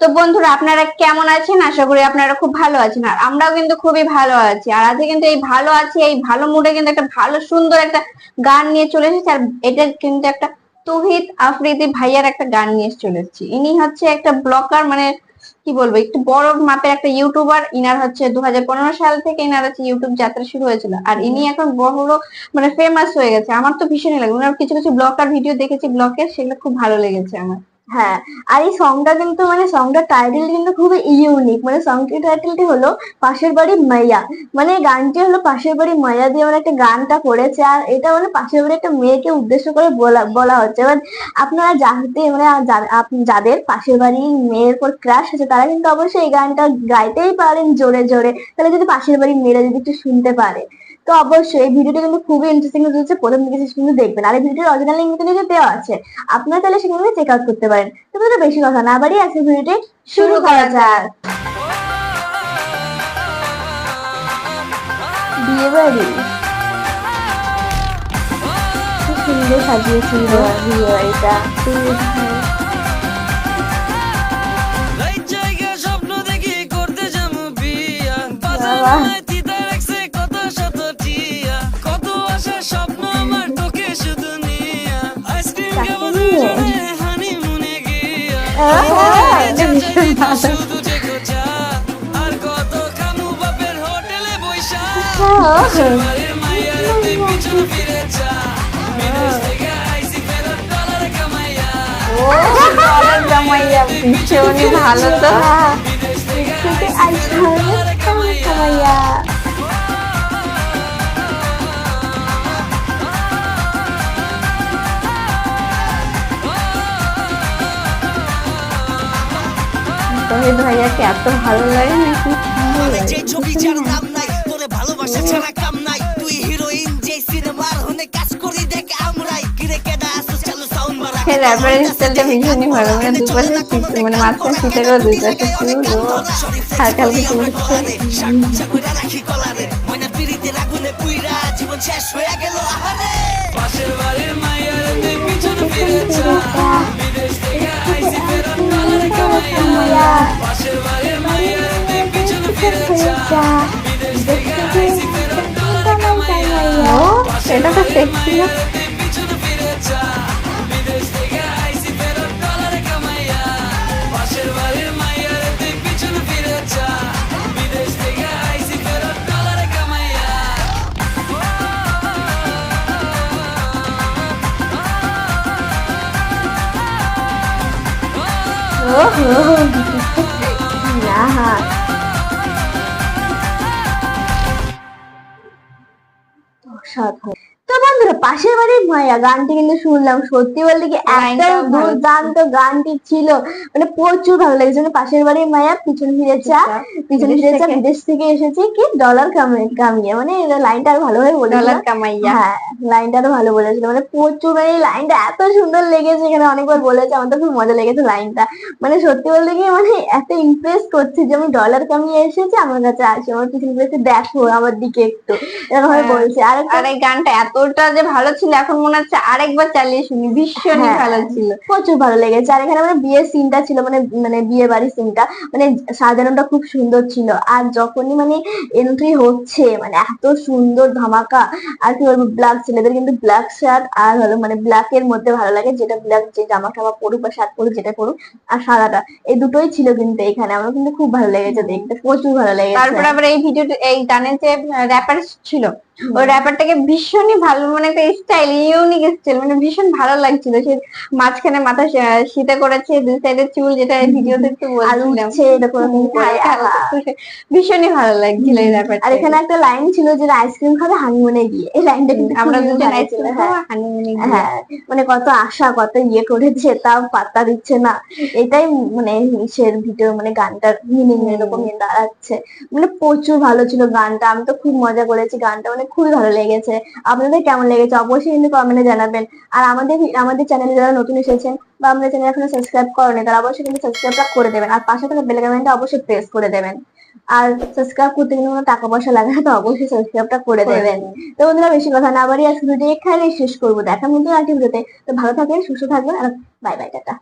তো বন্ধুরা, আপনারা কেমন আছেন? আশা করি আপনারা খুব ভালো আছেন। আর আমরাও কিন্তু খুবই ভালো আছি। আর আজকে কিন্তু এই ভালো আছি, এই ভালো মুডে কিন্তু একটা ভালো, সুন্দর একটা গান নিয়ে চলে এসেছি। আর এটা কিন্তু একটা তুহিত আফ্রিদি ভাইয়ার একটা গান নিয়ে চলে এসেছি। ইনি হচ্ছে একটা ব্লকার মানে কি বলব, একটু বড় মাপের একটা ইউটিউবার। ইনার হচ্ছে দু হাজার পনেরো সাল থেকে ইনার হচ্ছে ইউটিউব যাত্রা শুরু হয়েছিল। আর ইনি এখন বড় মানে ফেমাস হয়ে গেছে। আমার তো ভীষণই লাগে। ওনার কিছু কিছু ব্লগার ভিডিও দেখেছি ব্লগের সেগুলো খুব ভালো লেগেছে আমার। হ্যাঁ আর এই সংটা কিন্তু মানে সংটার টাইটেল কিন্তু খুবই ইউনিক মানে সংটির টাইটেলটি হলো পাশের বাড়ি মাইয়া মানে গানটি হলো পাশের বাড়ি মাইয়া দিয়ে মানে একটা গানটা করেছে, আর এটা মানে পাশের বাড়ি একটা মেয়েকে উদ্দেশ্য করে বলা বলা হচ্ছে, এবার আপনারা যাতে মানে যাদের পাশের বাড়ির মেয়ের উপর ক্রাশ আছে, তারা কিন্তু অবশ্যই এই গানটা গাইতেই পারেন জোরে জোরে, তাহলে যদি পাশের বাড়ির মেয়েরা যদি একটু শুনতে পারে, তো অবশ্যই এই ভিডিওটা কিন্তু খুবই ইন্টারেস্টিং হচ্ছে প্রথম শেষ পর্যন্ত দেখবেন, আর এই ভিডিওর অরিজিনাল কিন্তু দেওয়া আছে, আপনারা তাহলে সেখানে চেক আউট করতে পারেন। তো বেশি কথা না বাড়ি আজকে ভিডিওটি শুরু করা যাক। বিয়ে বাড়ি? সুন্দর সাজিয়েছিল বিয়ে বাড়িটা। স্বপ্ন দেখি করতে যাব বাবা। ভীষণই ভালো তো আইসি কামাইয়া কামাইয়া তহিদ ভাইয়াকে এত ভালো লাগে নাকি আমাদের যে ছবি যার নাম নাই তোরে ভালোবাসা ছাড়া কাম নাই। তুই হিরোইন যে সিনেমার হনে কাজ করি দেখ আমরাই। কিরে কেডা আসো চালু সাউন্ড মারা সে র্যাপের স্টাইলটা ভীষণই ভালো মানে দুপাশে মানে মাঝখানে দুই পাশে চুল ও হালকা হালকা চুল রাখি কলারে। ময়না পিড়িতে আগুনে পুইরা জীবন শেষ হয়ে গেল আহারে! পাশের বাড়ির মাইয়ার তুই পিছন ফিরে ও সেটা তো সেক্সি না তুই পিছন ফিরে যা বিদেশ তো বন্ধুরা পাশের বাড়ির মায়া গানটি কিন্তু শুনলাম। সত্যি বলতে কি এত ভালো দুর্দান্ত গানটি ছিল। মানে প্রচুর ভালো লেগেছে। মানে পাশের বাড়ির মায়া পিছন ফিরে চা পিছন ফিরে চা বিদেশ থেকে এসেছে। কি ডলার কামিয়ে। মানে লাইনটা আরও ভালোভাবে বলেছিল। ডলার কামাইয়া। হ্যাঁ লাইনটা আরও ভালো বলেছিল। মানে প্রচুর মানে লাইনটা এত সুন্দর লেগেছে। এখানে অনেকবার বলেছে আমার তো খুব মজা লেগেছে লাইনটা। মানে সত্যি বলতে কি মানে এত ইমপ্রেস করছে যে আমি ডলার কামিয়ে এসেছি আমার কাছে আসে। আমার পিছন ফিরে এসে দেখো আমার দিকে একটু। এরকম ভাবে হ্যাঁ। বলছে। আর একটা আর এই গানটা এতটা যে ভালো ছিল এখন মনে হচ্ছে আরেকবার চালিয়ে শুনি। ভীষণই হ্যাঁ। ভালো ছিল। প্রচুর ভালো লেগেছে। আর এখানে মানে বিয়ের সিনটা ছিল মানে মানে বিয়ে বাড়ির সিনটা মানে সাজানোটা খুব সুন্দর ছিল। আর যখনই মানে এন্ট্রি হচ্ছে মানে এত সুন্দর ধামাকা আর কি বলব ব্ল্যাক ছেলেদের কিন্তু ব্ল্যাক শার্ট আর হলো মানে ব্ল্যাক এর মধ্যে ভালো লাগে যেটা ব্ল্যাক যে জামা টামা পরুক বা শার্ট পরুক যেটা পরুক আর সাদাটা এই দুটোই ছিল কিন্তু এখানে। আমার কিন্তু খুব ভালো লেগেছে দেখতে প্রচুর ভালো লেগেছে। তারপর আবার এই ভিডিওতে এই গানের যে র্যাপার ছিল ওই র্যাপারটাকে ভীষণই ভালো মানে একটা স্টাইল ইউনিক স্টাইল মানে ভীষণ ভালো লাগছিল। সে মাঝখানে মাথা শীতে করেছে দুই সাইডে চুল যেটা ভিডিওতে একটু বলছিলাম। ভীষণই ভালো লাগছিল এই র্যাপারটা আর এখানে একটা লাইন ছিল যে আইসক্রিম খাবে হানিমুনে গিয়ে। এই লাইনটা কিন্তু আমরা দুজন আইসক্রিম হ্যাঁ। হানিমুনে গিয়ে। হ্যাঁ মানে কত আশা কত ইয়ে করেছে তাও পাত্তা দিচ্ছে না। এটাই মানে নিচের ভিডিও মানে গানটার মিনিং এরকম দাঁড়াচ্ছে। মানে প্রচুর ভালো ছিল গানটা। আমি তো খুব মজা করেছি গানটা। মানে খুবই ভালো লেগেছে। আপনাদের কেমন লেগেছে? অবশ্যই কিন্তু কমেন্টে জানাবেন। আর আমাদের আমাদের চ্যানেলে যারা নতুন এসেছেন বা আমাদের চ্যানেল এখনও সাবস্ক্রাইব করেনি তারা অবশ্যই কিন্তু সাবস্ক্রাইবটা করে দেবেন। আর পাশে থাকা বেল আইকনটা অবশ্যই প্রেস করে দেবেন। আর সাবস্ক্রাইব করতে কিন্তু কোনো টাকা পয়সা লাগে না তো অবশ্যই সাবস্ক্রাইবটা করে দেবেন। তো বন্ধুরা বেশি কথা না বাড়ি আর শুধু এখানে শেষ করব। দেখা মতো আরেকটি ভিডিওতে তো। ভালো থাকবেন সুস্থ থাকবেন আর বাই বাই টাটা।